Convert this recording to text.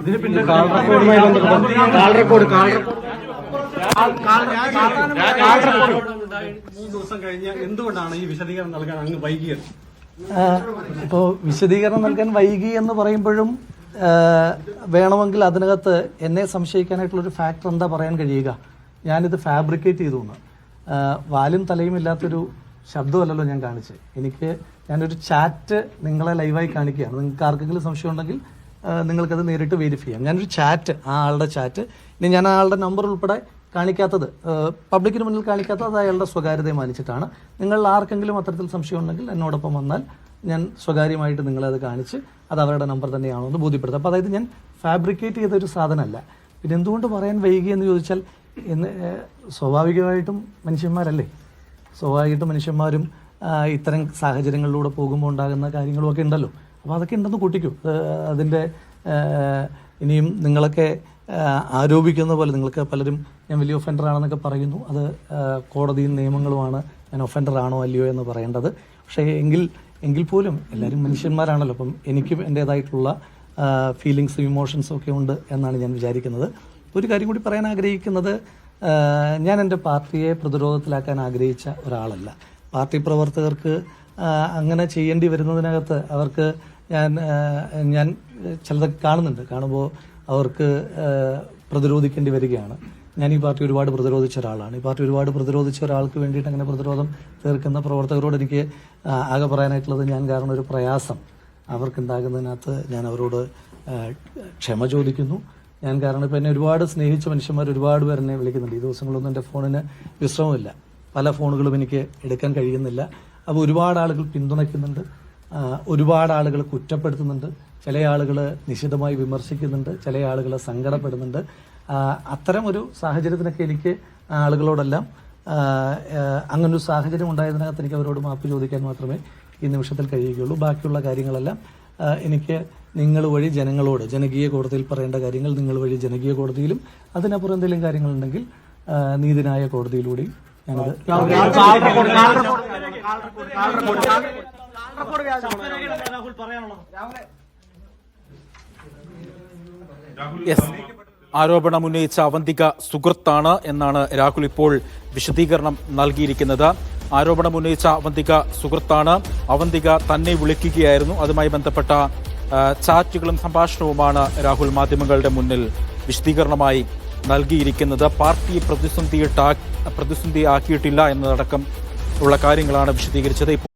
ഇതിന് പിന്നെ കാൾ റെക്കോർഡുമായി ബന്ധപ്പെട്ട് കാൾ റെക്കോർഡ്. കാൾ മൂന്ന് ദിവസം കഴിഞ്ഞ് എന്തുകൊണ്ടാണ് ഈ വിശദീകരണം നൽകാൻ അങ്ങ് വൈകിയത് ഇപ്പോൾ വിശദീകരണം നൽകാൻ വൈകി എന്ന് പറയുമ്പോഴും വേണമെങ്കിൽ അതിനകത്ത് എന്നെ സംശയിക്കാനായിട്ടുള്ള ഒരു ഫാക്ടർ എന്താ പറയാൻ കഴിയുക? ഞാനിത് ഫാബ്രിക്കേറ്റ് ചെയ്തു എന്ന്. വാലും തലയും ഇല്ലാത്തൊരു ശബ്ദമല്ലല്ലോ ഞാൻ കാണിച്ചത്. എനിക്ക് ഞാനൊരു ചാറ്റ് നിങ്ങളെ ലൈവായി കാണിക്കുകയാണ്. നിങ്ങൾക്ക് ആർക്കെങ്കിലും സംശയം ഉണ്ടെങ്കിൽ നിങ്ങൾക്കത് നേരിട്ട് വെരിഫൈ ചെയ്യാം. ഞാനൊരു ചാറ്റ് ആ ആളുടെ ചാറ്റ് ഇനി ഞാൻ ആളുടെ നമ്പർ ഉൾപ്പെടെ കാണിക്കാത്തത് പബ്ലിക്കിന് മുന്നിൽ കാണിക്കാത്തത് അയാളുടെ സ്വകാര്യതയെ മാനിച്ചിട്ടാണ്. നിങ്ങൾ ആർക്കെങ്കിലും അത്തരത്തിൽ സംശയം ഉണ്ടെങ്കിൽ എന്നോടൊപ്പം വന്നാൽ ഞാൻ സ്വകാര്യമായിട്ട് നിങ്ങളെ അത് കാണിച്ച് അത് അവരുടെ നമ്പർ തന്നെയാണോ എന്ന് ബോധ്യപ്പെടുത്തും. അപ്പോൾ അതായത് ഞാൻ ഫാബ്രിക്കേറ്റ് ചെയ്ത ഒരു സാധനമല്ല. പിന്നെ എന്തുകൊണ്ട് പറയാൻ വൈകി എന്ന് ചോദിച്ചാൽ എന്ന് സ്വാഭാവികമായിട്ടും മനുഷ്യന്മാരല്ലേ? സ്വാഭാവികമായിട്ടും മനുഷ്യന്മാരും ഇത്തരം സാഹചര്യങ്ങളിലൂടെ പോകുമ്പോൾ ഉണ്ടാകുന്ന കാര്യങ്ങളുമൊക്കെ ഉണ്ടല്ലോ. അപ്പോൾ അതൊക്കെ ഉണ്ടെന്ന് കൂട്ടിക്കൂ. അതിന്റെ ഇനിയും നിങ്ങളൊക്കെ ആരോപിക്കുന്ന പോലെ നിങ്ങൾക്ക് പലരും ഞാൻ വലിയ ഒഫൻഡർ ആണെന്നൊക്കെ പറയുന്നു. അത് കോടതിയും നിയമങ്ങളുമാണ് ഞാൻ ഒഫൻഡർ ആണോ അല്ലയോ എന്ന് പറയേണ്ടത്. പക്ഷേ എങ്കിൽ എങ്കിൽ പോലും എല്ലാവരും മനുഷ്യന്മാരാണല്ലോ. അപ്പം എനിക്കും എന്റേതായിട്ടുള്ള ഫീലിങ്സും ഇമോഷൻസും ഒക്കെ ഉണ്ട് എന്നാണ് ഞാൻ വിചാരിക്കുന്നത്. ഒരു കാര്യം കൂടി പറയാൻ ആഗ്രഹിക്കുന്നത് ഞാൻ എന്റെ പാർട്ടിയെ പ്രതിരോധത്തിലാക്കാൻ ആഗ്രഹിച്ച ഒരാളല്ല. പാർട്ടി പ്രവർത്തകർക്ക് അങ്ങനെ ചെയ്യേണ്ടി വരുന്നതിനകത്ത് അവർക്ക് ഞാൻ ഞാൻ ചിലതൊക്കെ കാണുന്നുണ്ട്. കാണുമ്പോൾ അവർക്ക് പ്രതിരോധിക്കേണ്ടി വരികയാണ്. ഞാൻ ഈ പാർട്ടി ഒരുപാട് പ്രതിരോധിച്ച ഒരാളാണ്. ഈ പാർട്ടി ഒരുപാട് പ്രതിരോധിച്ച ഒരാൾക്ക് വേണ്ടിയിട്ട് അങ്ങനെ പ്രതിരോധം തീർക്കുന്ന പ്രവർത്തകരോട് എനിക്ക് ആകെ പറയാനായിട്ടുള്ളത് ഞാൻ കാരണം ഒരു പ്രയാസം. അവർക്കുണ്ടാകുന്നതിനകത്ത് ഞാൻ അവരോട് ക്ഷമ ചോദിക്കുന്നു. ഞാൻ കാരണം ഇപ്പം എന്നെ ഒരുപാട് സ്നേഹിച്ച മനുഷ്യന്മാർ ഒരുപാട് പേർ എന്നെ വിളിക്കുന്നുണ്ട്. ഈ ദിവസങ്ങളൊന്നും എന്റെ ഫോണിന് വിശ്രമമില്ല. പല ഫോണുകളും എനിക്ക് എടുക്കാൻ കഴിയുന്നില്ല. അപ്പോൾ ഒരുപാട് ആളുകൾ പിന്തുണയ്ക്കുന്നുണ്ട് ഒരുപാട് ആളുകൾ കുറ്റപ്പെടുത്തുന്നുണ്ട് ചില ആളുകൾ നിശിതമായി വിമർശിക്കുന്നുണ്ട് ചില ആളുകൾ സങ്കടപ്പെടുന്നുണ്ട് അത്തരം ഒരു സാഹചര്യത്തിനൊക്കെ എനിക്ക് ആളുകളോടെല്ലാം അങ്ങനൊരു സാഹചര്യം ഉണ്ടായതിനകത്ത് എനിക്ക് അവരോട് മാപ്പ് ചോദിക്കാൻ മാത്രമേ ഈ നിമിഷത്തിൽ കഴിയുകയുള്ളൂ ബാക്കിയുള്ള കാര്യങ്ങളെല്ലാം എനിക്ക് നിങ്ങൾ വഴി ജനങ്ങളോട് ജനകീയ കോടതിയിൽ പറയേണ്ട കാര്യങ്ങൾ നിങ്ങൾ വഴി ജനകീയ കോടതിയിലും അതിനപ്പുറം എന്തെങ്കിലും കാര്യങ്ങളുണ്ടെങ്കിൽ നീതിനായ കോടതിയിലൂടെയും ഞാനത് ആരോപണം ഉന്നയിച്ച അവന്തിക സുഹൃത്താണ് എന്നാണ് രാഹുൽ ഇപ്പോൾ വിശദീകരണം നൽകിയിരിക്കുന്നത്. ആരോപണം ഉന്നയിച്ച അവന്തിക സുഹൃത്താണ്. അവന്തിക തന്നെ വിളിക്കുകയായിരുന്നു. അതുമായി ബന്ധപ്പെട്ട ചാറ്റുകളും സംഭാഷണവുമാണ് രാഹുൽ മാധ്യമങ്ങളുടെ മുന്നിൽ വിശദീകരണമായി നൽകിയിരിക്കുന്നത്. പാർട്ടി പ്രതിസന്ധിയിട്ടാ പ്രതിസന്ധി ആക്കിയിട്ടില്ല എന്നതടക്കം ഉള്ള കാര്യങ്ങളാണ് വിശദീകരിച്ചത്.